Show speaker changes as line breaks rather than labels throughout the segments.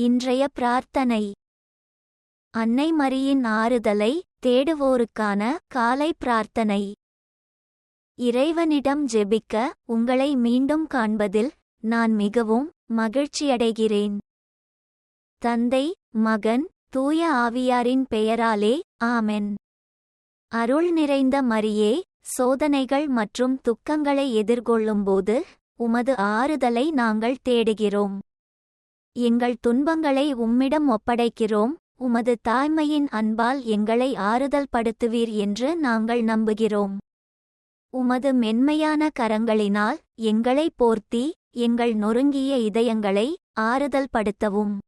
இன்றைய பிரார்த்தனை. அன்னை மரியின் ஆறுதலை தேடுவோருக்கான காலை பிரார்த்தனை. இறைவனிடம் ஜெபிக்க உங்களை மீண்டும் காண்பதில் நான் மிகவும் மகிழ்ச்சியடைகிறேன். தந்தை மகன் தூய ஆவியாரின் பெயராலே ஆமென். அருள் நிறைந்த மரியே சோதனைகள் மற்றும் துக்கங்களை எதிர்கொள்ளும்போது உமது ஆறுதலை நாங்கள் தேடுகிறோம். எங்கள் துன்பங்களை உம்மிடம் ஒப்படைக்கிறோம். உமது தாய்மையின் அன்பால் எங்களை ஆறுதல் படுத்துவீர் என்று நாங்கள் நம்புகிறோம். உமது மென்மையான கரங்களினால் எங்களை போர்த்தி எங்கள் நொறுங்கிய இதயங்களை ஆறுதல் படுத்தவும்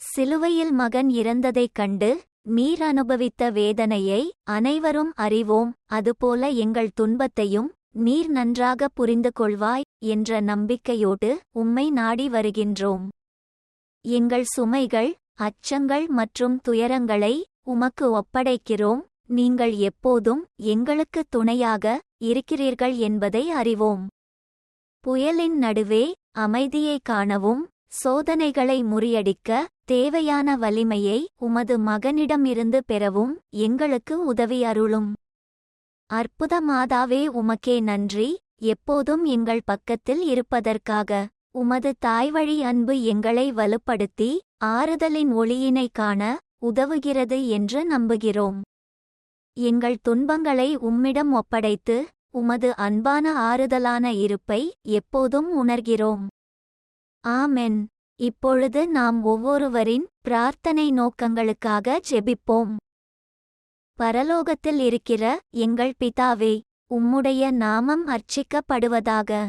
சிலுவையில் மகன் இறந்ததைக் கண்டு நீர் அனுபவித்த வேதனையை அனைவரும் அறிவோம். அதுபோல எங்கள் துன்பத்தையும் நீர் நன்றாக புரிந்து கொள்வாய் என்ற நம்பிக்கையோடு உம்மை நாடி வருகின்றோம். எங்கள் சுமைகள் அச்சங்கள் மற்றும் துயரங்களை உமக்கு ஒப்படைக்கிறோம். நீங்கள் எப்போதும் எங்களுக்கு துணையாக இருக்கிறீர்கள் என்பதை அறிவோம். புயலின் நடுவே அமைதியை காணவும் சோதனைகளை முறியடிக்க தேவையான வலிமையை உமது மகனிடமிருந்து பெறவும் எங்களுக்கு உதவி அருளும். அற்புத மாதாவே உமக்கே நன்றி. எப்போதும் எங்கள் பக்கத்தில் இருப்பதற்காக. உமது தாய்வழி அன்பு எங்களை வலுப்படுத்தி ஆறுதலின் ஒளியினை காண உதவுகிறது என்று நம்புகிறோம். எங்கள் துன்பங்களை உம்மிடம் ஒப்படைத்து உமது அன்பான ஆறுதலான இருப்பை எப்போதும் உணர்கிறோம். ஆமென். இப்பொழுது நாம் ஒவ்வொருவரின் பிரார்த்தனை நோக்கங்களுக்காக ஜெபிப்போம். பரலோகத்தில் இருக்கிற எங்கள் பிதாவே உம்முடைய நாமம் அர்ச்சிக்கப்படுவதாக.